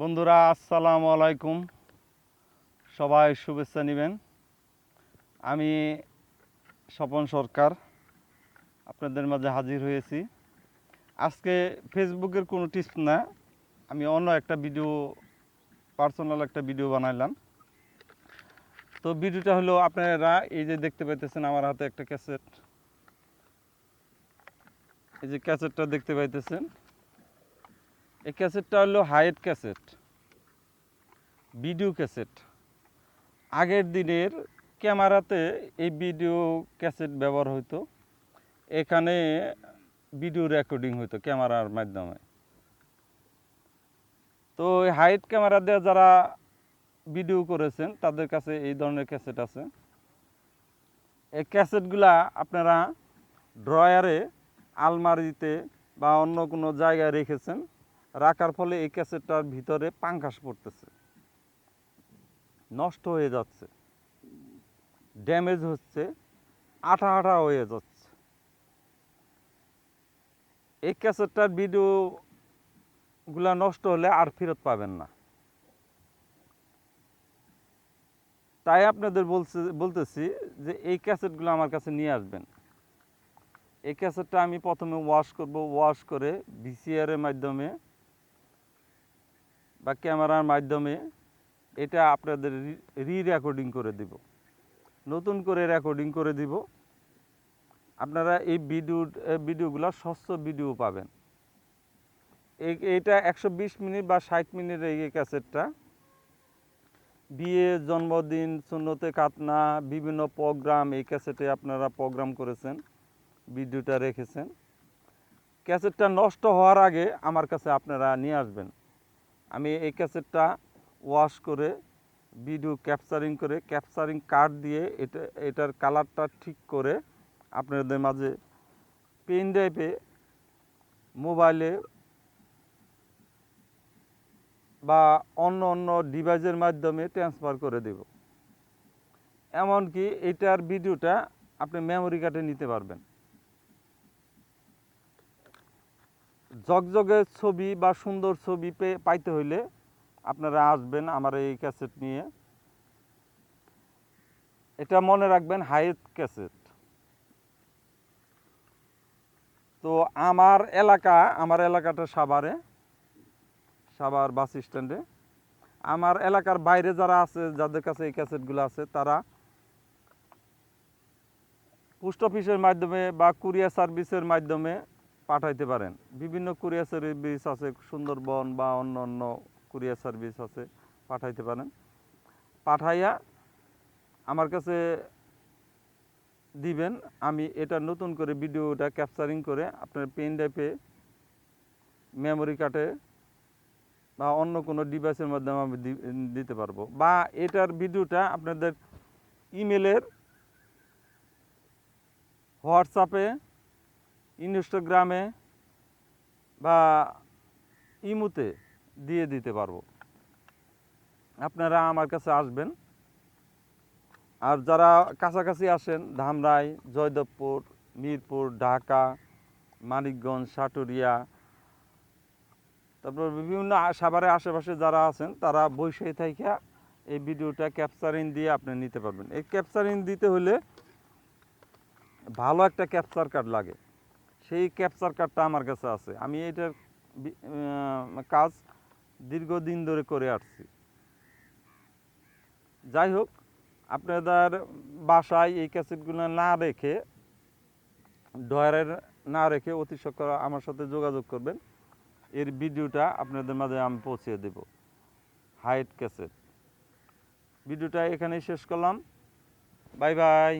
বন্ধুরা, আসসালামু আলাইকুম। সবাই শুভেচ্ছা নেবেন। আমি স্বপন সরকার, আপনাদের মাঝে হাজির হয়েছি। আজকে ফেসবুকের কোনো টিপস না, আমি অন্য একটা ভিডিও, পার্সোনাল একটা ভিডিও বানাইলাম। তো ভিডিওটা হলো আপনারা এই যে দেখতে পাইতেছেন আমার হাতে একটা ক্যাসেট। এই যে ক্যাসেটটা দেখতে পাইতেছেন। এই ক্যাসেটটা হলো হাইট ক্যাসেট, ভিডিও ক্যাসেট। আগের দিনের ক্যামেরাতে এই ভিডিও ক্যাসেট ব্যবহার হতো এখানে ভিডিও রেকর্ডিং হতো ক্যামেরার মাধ্যমে। তো এই হাইট ক্যামেরা দিয়ে যারা ভিডিও করেছেন, তাদের কাছে এই ধরনের ক্যাসেট আছে। এই ক্যাসেটগুলা আপনারা ড্রয়ারে, আলমারিতে বা অন্য কোনো জায়গায় রেখেছেন রাখার ফলে এই ক্যাসেটটার ভিতরে পাঙ্কাস পড়তেছে। নষ্ট হয়ে যাচ্ছে। ড্যামেজ হচ্ছে আঠা আঠা হয়ে যাচ্ছে। এই ক্যাসেটটার ভিডিওগুলা নষ্ট হলে আর ফেরত পাবেন না। তাই আপনাদের বলছে, বলতেছি যে এই ক্যাসেটগুলো আমার কাছে নিয়ে আসবেন। এই ক্যাসেটটা আমি প্রথমে ওয়াশ করব। ওয়াশ করে ভিসিআরের মাধ্যমে বা ক্যামেরার মাধ্যমে এটা আপনাদের রি রেকর্ডিং করে দিব। নতুন করে রেকর্ডিং করে দিব। আপনারা এই ভিডিও ভিডিওগুলো স্বচ্ছ ভিডিও পাবেন। এইটা একশো মিনিট বা ষাট মিনিটের এই ক্যাসেটটা বিয়ে, জন্মদিন, সুন্নতে কাতনা বিভিন্ন প্রোগ্রাম এই ক্যাসেটে আপনারা প্রোগ্রাম করেছেন ভিডিওটা রেখেছেন। ক্যাসেটটা নষ্ট হওয়ার আগে আমার কাছে আপনারা নিয়ে আসবেন। আমি এই ক্যাসেটটা ওয়াশ করে ভিডিও ক্যাপচারিং করে ক্যাপচারিং কার্ড দিয়ে এটা, এটার কালারটা ঠিক করে আপনাদের মাঝে পেন ড্রাইভে মোবাইলে বা অন্য অন্য ডিভাইসের মাধ্যমে ট্রান্সফার করে দেব। এমনকি এটার ভিডিওটা আপনি মেমোরি কার্ডে নিতে পারবেন। জগজগে ছবি বা সুন্দর ছবি পাইতে হইলে আপনারা আসবেন আমার এই ক্যাসেট নিয়ে। এটা মনে রাখবেন হাইট ক্যাসেট। তো আমার এলাকা, আমার এলাকাটা সাভারে, সাভার বাস স্ট্যান্ডে। আমার এলাকার বাইরে যারা আছে, যাদের কাছে এই ক্যাসেটগুলো আছে, তারা পোস্ট অফিসের মাধ্যমে বা কুরিয়ার সার্ভিসের মাধ্যমে পাঠাইতে পারেন। বিভিন্ন কুরিয়ার সার্ভিস আছে, সুন্দরবন বা অন্য অন্য কুরিয়ার সার্ভিস আছে, পাঠাইতে পারেন। পাঠাইয়া আমার কাছে দিবেন, আমি এটা নতুন করে ভিডিওটা ক্যাপচারিং করে আপনার পেন ড্রাইভে মেমোরি কার্ডে বা অন্য কোনো ডিভাইসের মাধ্যমে আমি দিতে পারব। বা এটার ভিডিওটা আপনাদের ইমেলের হোয়াটসঅ্যাপে ইনস্টাগ্রামে বা ইমুতে দিয়ে দিতে পারব। আপনারা আমার কাছে আসবেন। আর যারা কাছাকাছি আসেন, ধামরাই, জয়দেবপুর, মিরপুর, ঢাকা, মানিকগঞ্জ, সাটুরিয়া, তারপর বিভিন্ন সাভারের আশেপাশে যারা আছেন, তারা বৈশাখী থেকে এই ভিডিওটা ক্যাপচারিং দিয়ে আপনি নিতে পারবেন। এই ক্যাপচারিং দিতে হলে ভালো একটা ক্যাপচার কার্ড লাগে। সেই ক্যাপচার কার্ডটা আমার কাছে আছে। আমি এটার কাজ দীর্ঘদিন ধরে করে আসছি। যাই হোক, আপনাদের বাসায় এই ক্যাসেটগুলো না রেখে ডয়ারের না রেখে অতি সত্তর আমার সাথে যোগাযোগ করবেন। এর ভিডিওটা আপনাদের মাঝে আমি পৌঁছে দেব। হাইট ক্যাসেট ভিডিওটা এখানেই শেষ করলাম। Bye bye.